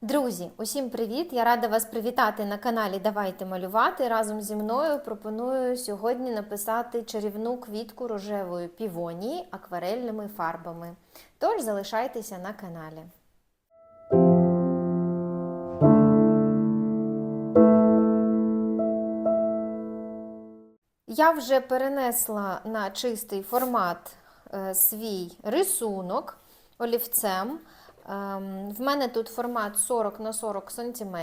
Друзі, усім привіт! Я рада вас привітати на каналі Давайте малювати. Разом зі мною пропоную сьогодні написати чарівну квітку рожевої півонії акварельними фарбами. Тож залишайтеся на каналі. Я вже перенесла на чистий формат е, свій рисунок олівцем. Ем, В мене тут формат 40 на 40 см.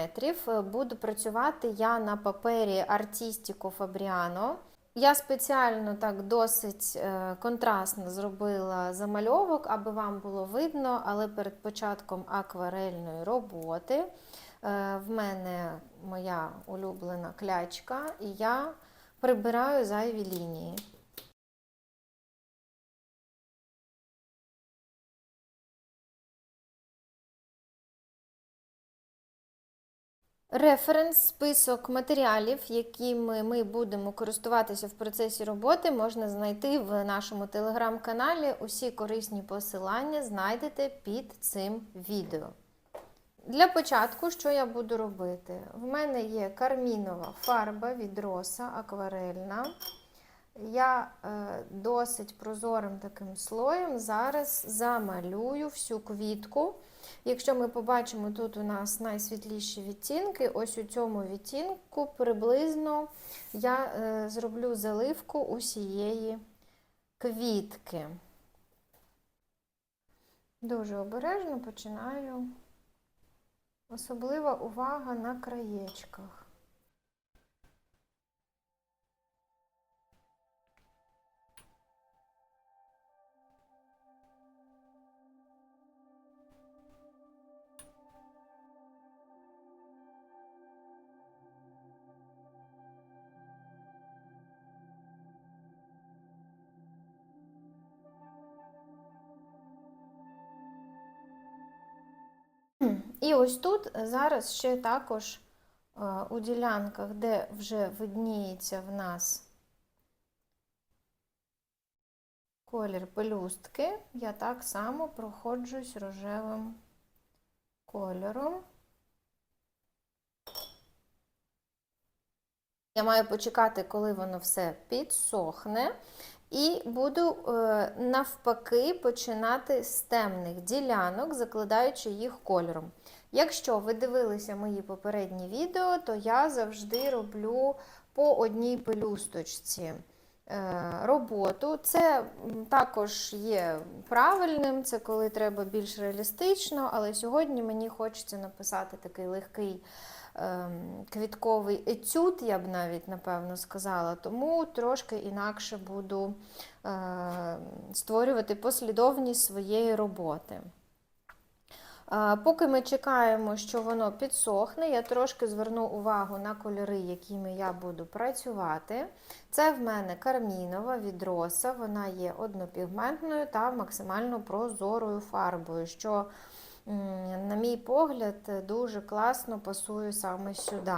Буду працювати я на папері Artistico Fabriano. Я спеціально так досить е, контрастно зробила замальовок, аби вам було видно, але перед початком акварельної роботи е, в мене моя улюблена клячка, і я прибираю зайві лінії. Референс, список матеріалів, якими ми будемо користуватися в процесі роботи, можна знайти в нашому телеграм-каналі. Усі корисні посилання знайдете під цим відео. Для початку, що я буду робити? В мене є кармінова фарба від роса акварельна. Я е, досить прозорим таким слоєм зараз замалюю всю квітку. Якщо ми побачимо, тут у нас найсвітліші відтінки, ось у цьому відтінку приблизно я е, зроблю заливку усієї квітки. Дуже обережно починаю. Особлива увага на краєчках. І ось тут зараз ще також е, у ділянках, де вже видніється в нас колір пелюстки, я так само проходжусь рожевим кольором. Я маю почекати, коли воно все підсохне. І буду е, навпаки починати з темних ділянок, закладаючи їх кольором. Якщо ви дивилися мої попередні відео, то я завжди роблю по одній пелюсточці е, роботу. Це також є правильним, це коли треба більш реалістично, але сьогодні мені хочеться написати такий легкий квітковий етюд, я б навіть напевно сказала, тому трошки інакше буду е, створювати послідовність своєї роботи. Поки ми чекаємо, що воно підсохне, я трошки зверну увагу на кольори, якими я буду працювати. Це в мене кармінова від роса, вона є однопігментною та максимально прозорою фарбою. що на мій погляд, дуже класно пасує саме сюди.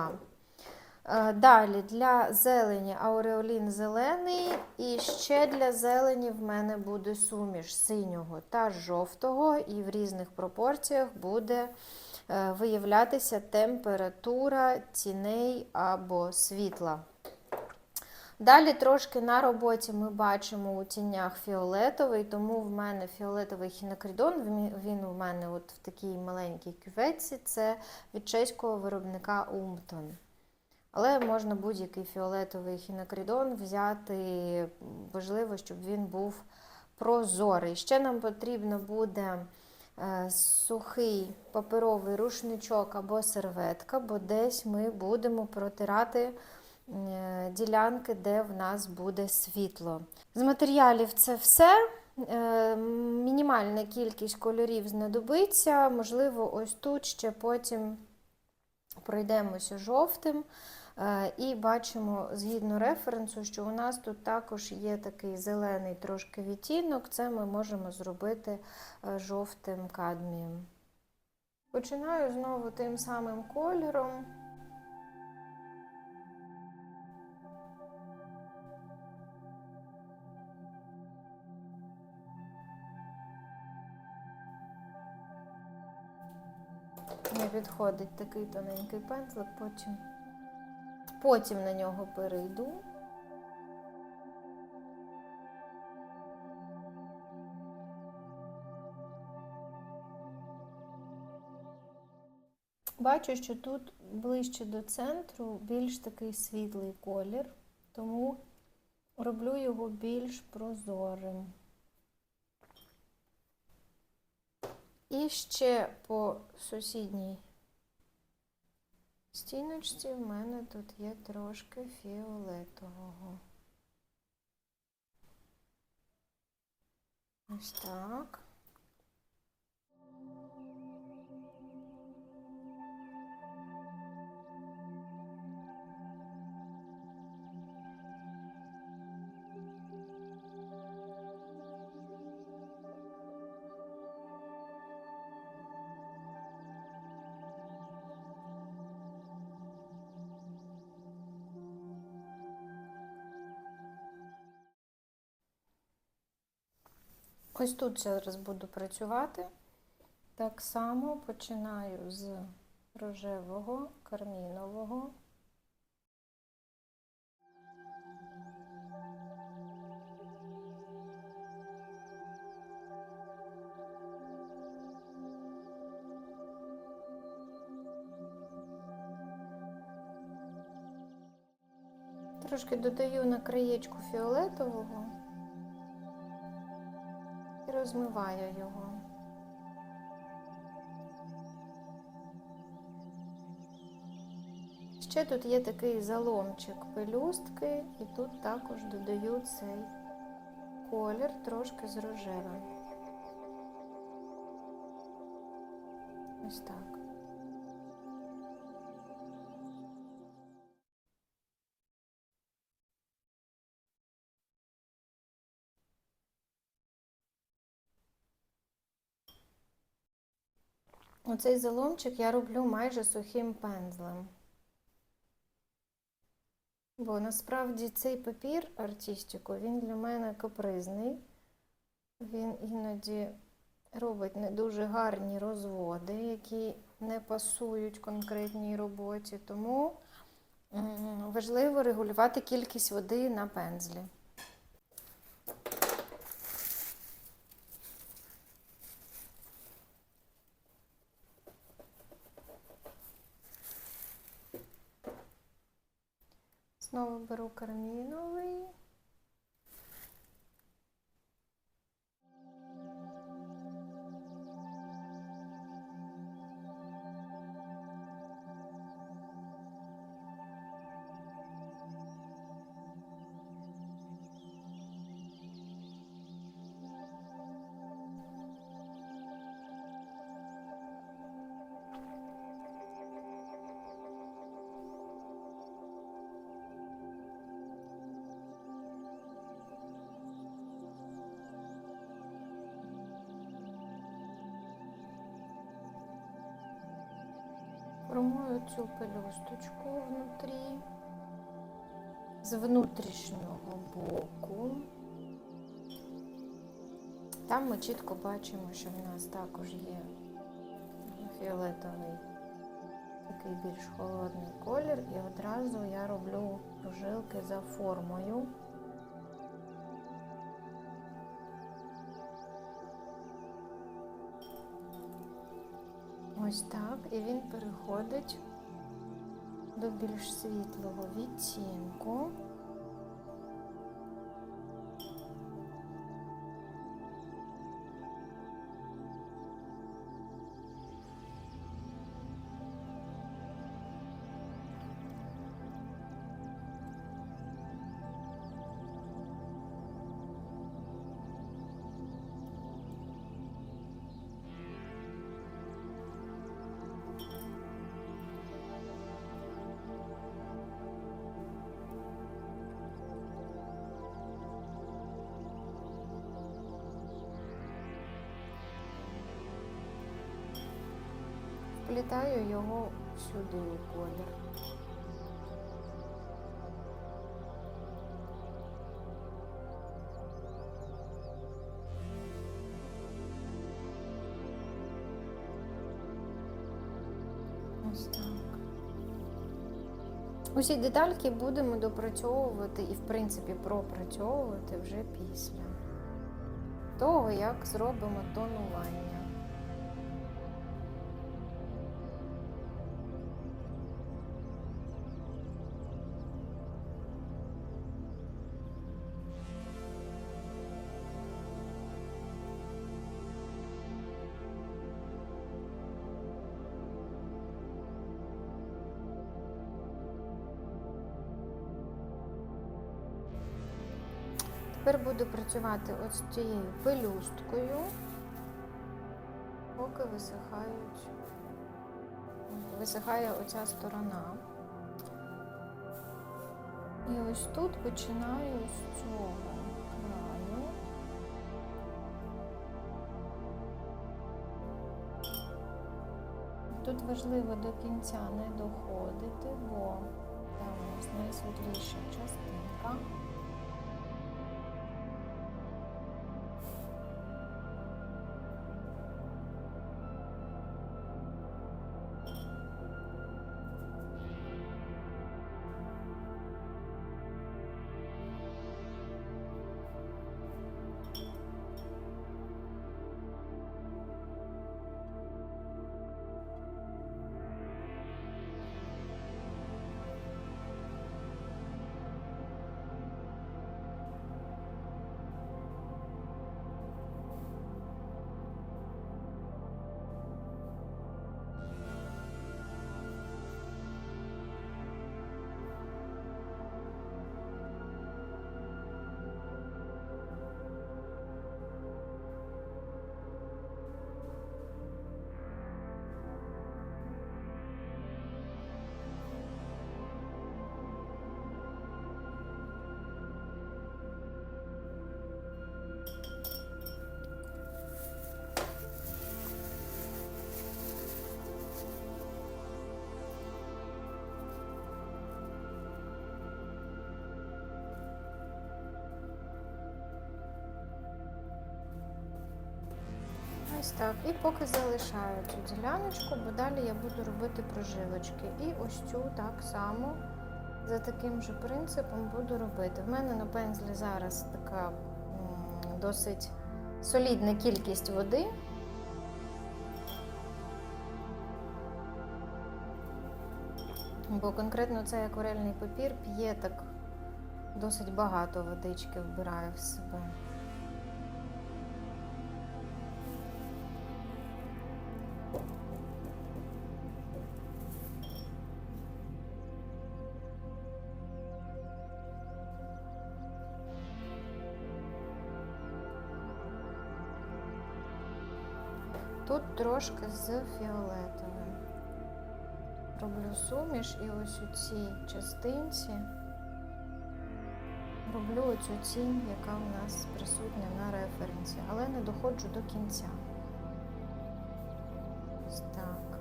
Е, далі для зелені ауреолін зелений, і ще для зелені в мене буде суміш синього та жовтого, і в різних пропорціях буде е, виявлятися температура тіней або світла. Далі трошки на роботі ми бачимо у тінях фіолетовий, тому в мене фіолетовий хінокридон, він у мене от в такій маленькій кюветці, це від чеського виробника Умтон. Але можна будь-який фіолетовий хінокридон взяти, важливо, щоб він був прозорий. Ще нам потрібно буде е, сухий паперовий рушничок або серветка, бо десь ми будемо протирати. Е, ділянки, де в нас буде світло. З матеріалів це все. Е, мінімальна кількість кольорів знадобиться, можливо, ось тут ще потім пройдемося жовтим. Е, і бачимо згідно референсу, що у нас тут також є такий зелений трошки відтінок, це ми можемо зробити жовтим кадмієм. Починаю знову тим самим кольором. Мені підходить такий тоненький пензлик, потім, потім на нього перейду. Бачу, що тут ближче до центру більш такий світлий колір, тому роблю його більш прозорим. І ще по сусідній стіночці в мене тут є трошки фіолетового. Ось так. Ось тут зараз буду працювати. Так само починаю з рожевого, кармінового. Трошки додаю на краєчку фіолетового розмиваю його. Ще тут є такий заломчик пелюстки, і тут також додаю цей колір трошки з рожевим. Ось так. Оцей заломчик я роблю майже сухим пензлем. Бо насправді цей папір артистику, він для мене капризний. Він іноді робить не дуже гарні розводи, які не пасують конкретній роботі. Тому важливо регулювати кількість води на пензлі. Знову беру карміновий. Формую цю пелюсточку внутрі, з внутрішнього боку. Там ми чітко бачимо, що в нас також є фіолетовий, такий більш холодний колір, і одразу я роблю прожилки за формою. Ось так, і він переходить до більш світлого відтінку. Його колір. Ось так. Усі детальки будемо допрацьовувати і, в принципі, пропрацьовувати вже після того, як зробимо тонування. Працювати от з цією пелюсткою, поки висихають, висихає оця сторона. І ось тут починаю з цього краю. Тут важливо до кінця не доходити, бо це у нас найсвітліша частинка. Ось так. І поки залишаю цю діляночку, бо далі я буду робити прожилочки. І ось цю так само за таким же принципом буду робити. В мене на пензлі зараз така досить солідна кількість води. Бо конкретно цей акварельний папір п'є так досить багато водички вбирає в себе. Трошки з фіолетовим. Роблю суміш і ось у цій частинці роблю оцю тінь, яка в нас присутня на референсі, але не доходжу до кінця. Ось так.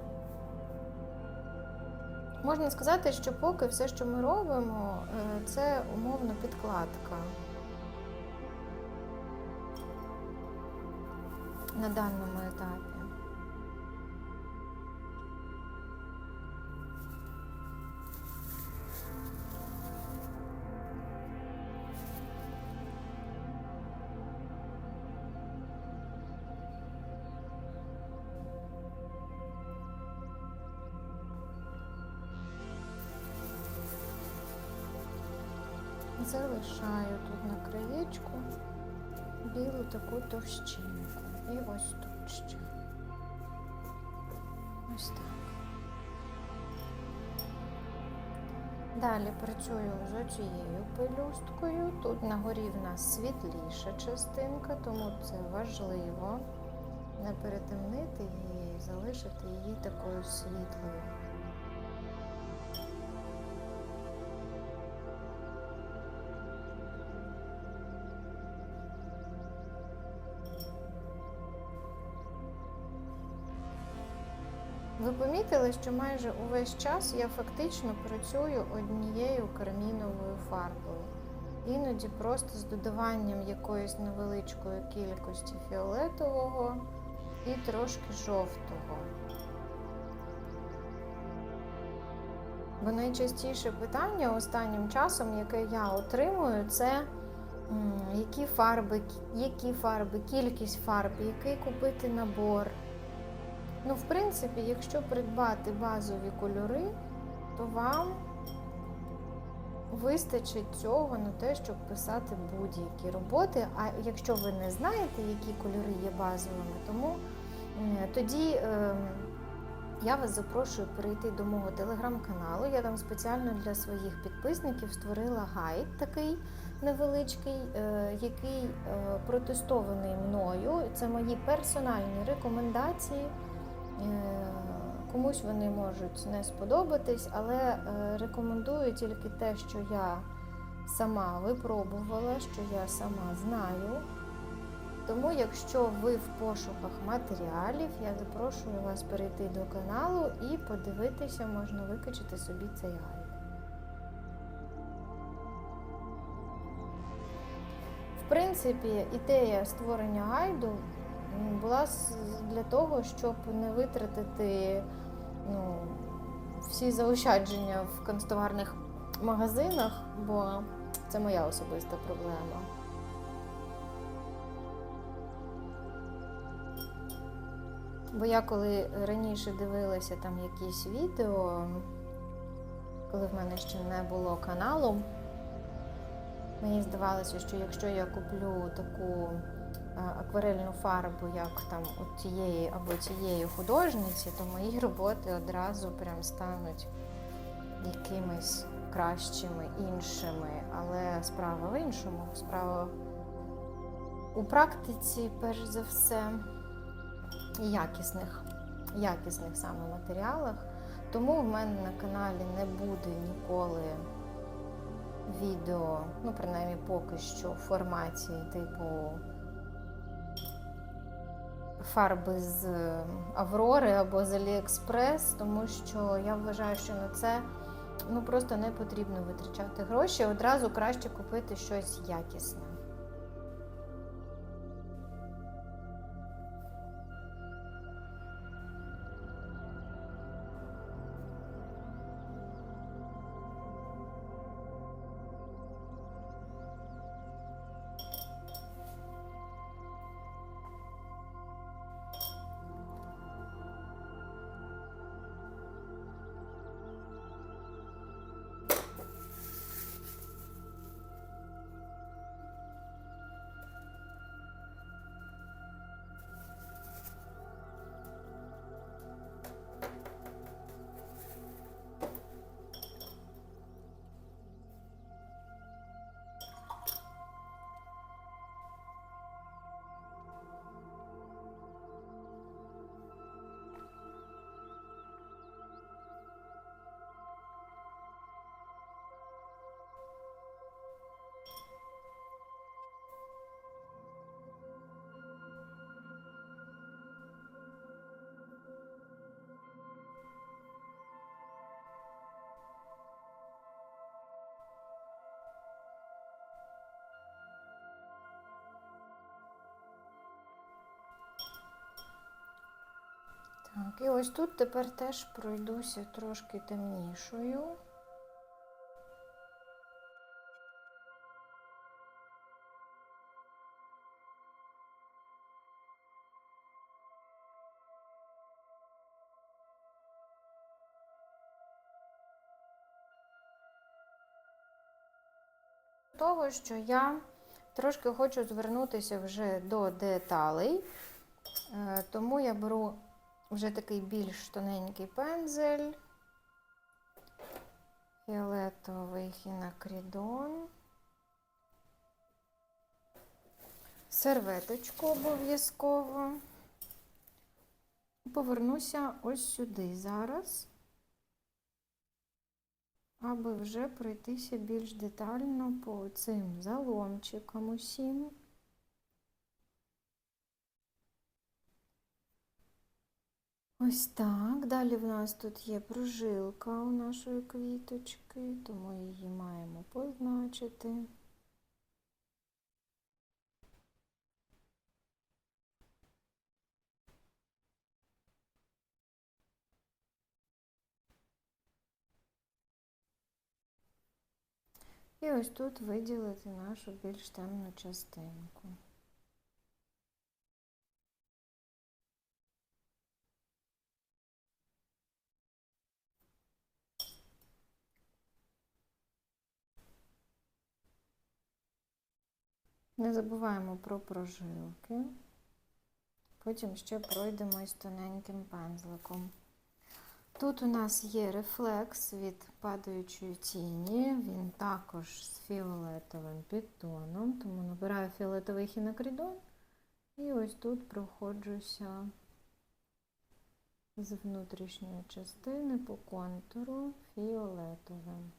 Можна сказати, що поки все, що ми робимо, е, це умовно підкладка. На даному етапі. Залишаю тут на краєчку білу таку товщинку. І ось тут ще. Ось так. Далі працюю з оцією пелюсткою. Тут на горі в нас світліша частинка, тому це важливо не перетемнити її і залишити її такою світлою. Ви помітили, що майже увесь час я фактично працюю однією карміновою фарбою. Іноді просто з додаванням якоїсь невеличкої кількості фіолетового і трошки жовтого. Бо найчастіше питання останнім часом, яке я отримую, це які фарби, які фарби, кількість фарб, який купити набор. Ну, в принципі, якщо придбати базові кольори, то вам вистачить цього на те, щоб писати будь-які роботи. А якщо ви не знаєте, які кольори є базовими, тому тоді е, я вас запрошую перейти до мого телеграм-каналу. Я там спеціально для своїх підписників створила гайд такий невеличкий, е, який е, протестований мною. Це мої персональні рекомендації. Е, Комусь вони можуть не сподобатись, але е, рекомендую тільки те, що я сама випробувала, що я сама знаю. Тому, якщо ви в пошуках матеріалів, я запрошую вас перейти до каналу і подивитися, можна викачати собі цей гайд. В принципі, ідея створення гайду була для того, щоб не витратити ну, всі заощадження в канцтоварних магазинах, бо це моя особиста проблема. Бо я коли раніше дивилася там якісь відео, коли в мене ще не було каналу, мені здавалося, що якщо я куплю таку акварельну фарбу, як там у тієї або тієї художниці, то мої роботи одразу прям стануть якимись кращими, іншими. Але справа в іншому, справа у практиці, перш за все, якісних, якісних саме матеріалах. Тому в мене на каналі не буде ніколи відео, ну, принаймні поки що, в форматі типу фарби з Аврори або з Аліекспрес, тому що я вважаю, що на це ну, просто не потрібно витрачати гроші. Одразу краще купити щось якісне. Так, і ось тут тепер теж пройдуся трошки темнішою. Того, що я трошки хочу звернутися вже до деталей, Е, тому я беру вже такий більш тоненький пензель, фіолетовий хінакрідон, серветочку обов'язково. Повернуся ось сюди зараз, аби вже пройтися більш детально по цим заломчикам усім. Ось так. Далі в нас тут є прожилка у нашої квіточки, тому її маємо позначити. І ось тут виділити нашу більш темну частинку. Не забуваємо про прожилки. Потім ще пройдемось тоненьким пензликом. Тут у нас є рефлекс від падаючої тіні, він також з фіолетовим підтоном, тому набираю фіолетовий хінокридон і ось тут проходжуся з внутрішньої частини по контуру фіолетовим.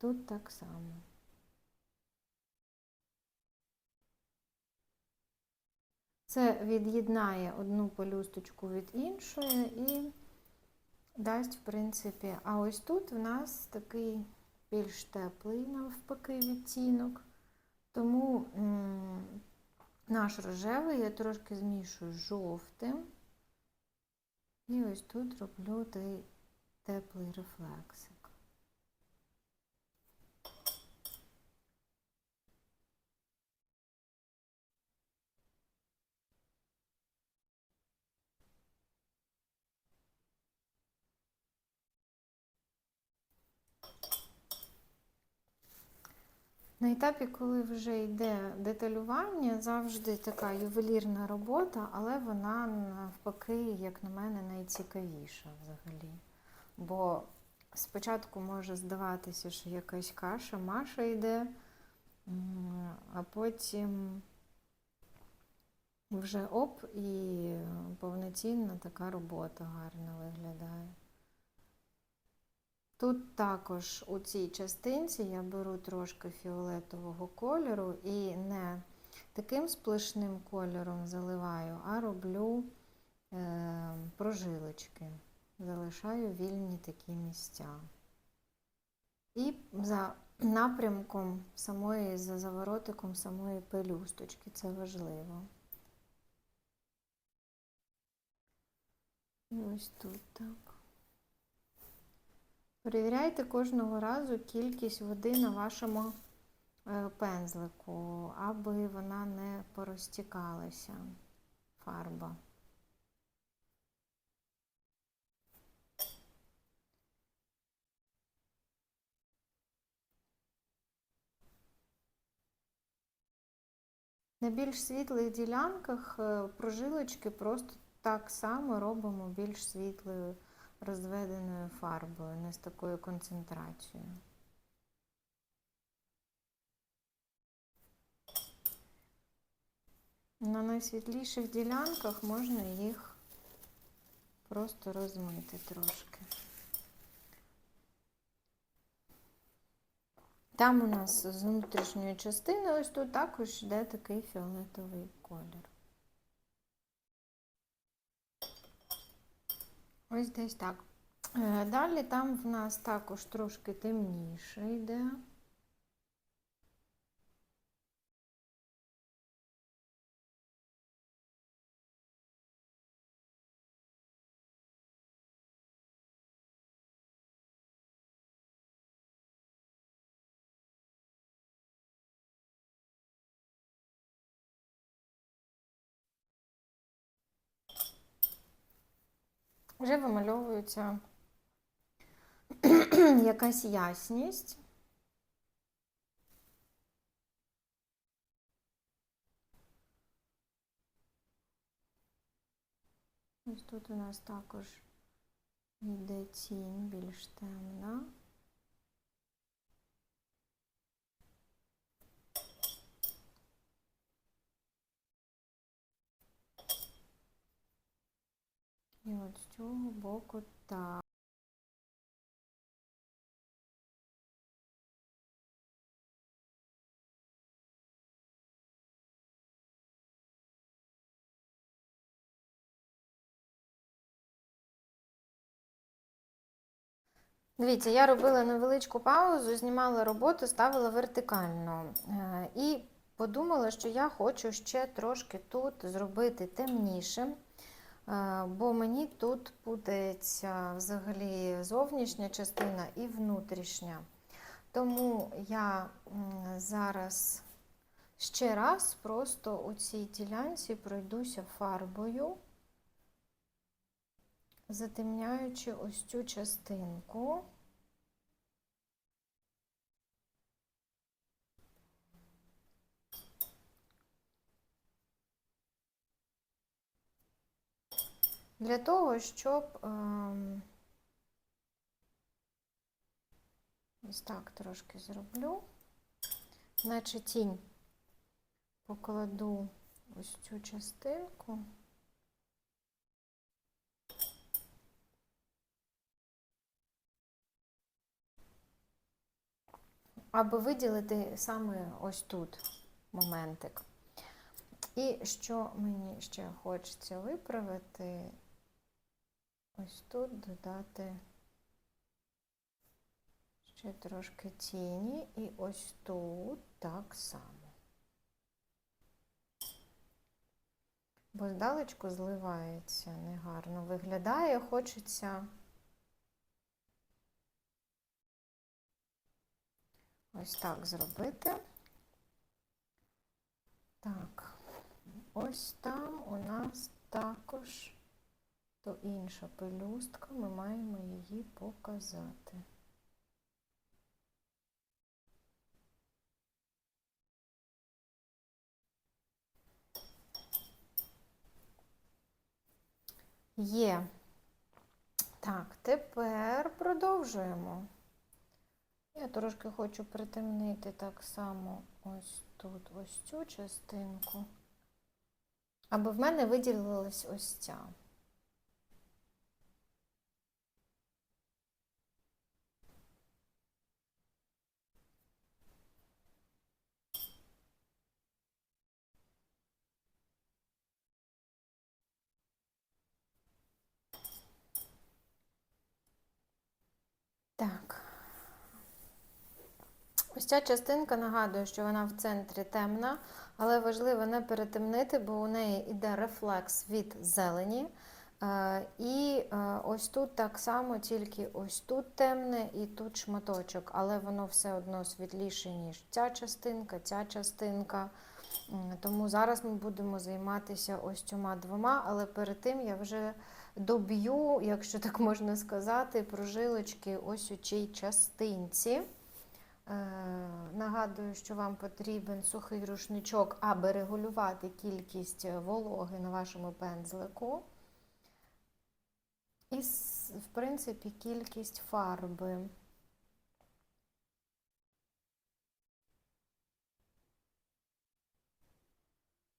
Тут так само. Це від'єднає одну пелюсточку від іншої і дасть, в принципі, а ось тут в нас такий більш теплий, навпаки, відтінок. Тому наш рожевий я трошки змішую жовтим. І ось тут роблю той теплий рефлексик. На етапі, коли вже йде деталювання, завжди така ювелірна робота, але вона навпаки, як на мене, найцікавіша взагалі. Бо спочатку може здаватися, що якась каша, маша йде, а потім вже оп, і повноцінна така робота гарно виглядає. Тут також у цій частинці я беру трошки фіолетового кольору і не таким сплошним кольором заливаю, а роблю е, прожилочки. Залишаю вільні такі місця. І за напрямком самої, за заворотиком самої пелюсточки, це важливо. Ось тут так. Перевіряйте кожного разу кількість води на вашому е, пензлику, аби вона не порозтікалася, фарба. На більш світлих ділянках е, прожилочки просто так само робимо більш світлою розведеною фарбою, не з такою концентрацією. На найсвітліших ділянках можна їх просто розмити трошки. Там у нас з внутрішньої частини ось тут також йде такий фіолетовий колір. Ось десь так. Е, Далі там в нас також трошки темніше йде. Вже вимальовується якась ясність. Ось тут у нас також йде тінь більш темна. І от з цього боку так. Дивіться, я робила невеличку паузу, знімала роботу, ставила вертикально. Е, І подумала, що я хочу ще трошки тут зробити темнішим. Е, Бо мені тут путається взагалі зовнішня частина і внутрішня. Тому я зараз ще раз просто у цій ділянці пройдуся фарбою, затемняючи ось цю частинку. Для того, щоб ем, ось так трошки зроблю, наче тінь покладу ось цю частинку. Аби виділити саме ось тут моментик. І що мені ще хочеться виправити, ось тут додати ще трошки тіні, і ось тут так само. Бо здалечку зливається негарно виглядає, хочеться ось так зробити. Так. Ось там у нас також то інша пелюстка, ми маємо її показати. Є. Так, тепер продовжуємо. Я трошки хочу притемнити так само ось тут ось цю частинку аби в мене виділилась ось ця. Так. Ось ця частинка нагадую, що вона в центрі темна, але важливо не перетемнити, бо у неї йде рефлекс від зелені. Е, І е, ось тут так само, тільки ось тут темне і тут шматочок, але воно все одно світліше, ніж ця частинка, ця частинка. Тому зараз ми будемо займатися ось цими двома, але перед тим я вже доб'ю, якщо так можна сказати, прожилочки ось у цій частинці. Е, Нагадую, що вам потрібен сухий рушничок, аби регулювати кількість вологи на вашому пензлику. І, в принципі, кількість фарби.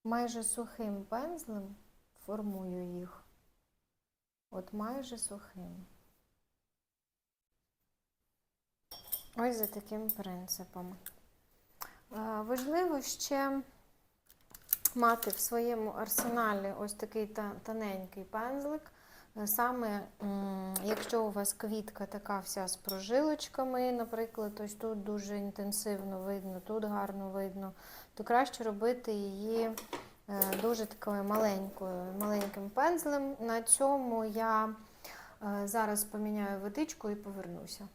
Майже сухим пензлем формую їх. От майже сухим. Ось за таким принципом. Е, Важливо ще мати в своєму арсеналі ось такий тоненький пензлик. Е, Саме якщо у вас квітка така вся з прожилочками, наприклад, ось тут дуже інтенсивно видно, тут гарно видно, то краще робити її дуже такою маленькою, маленьким пензлем. На цьому я е, зараз поміняю водичку і повернуся.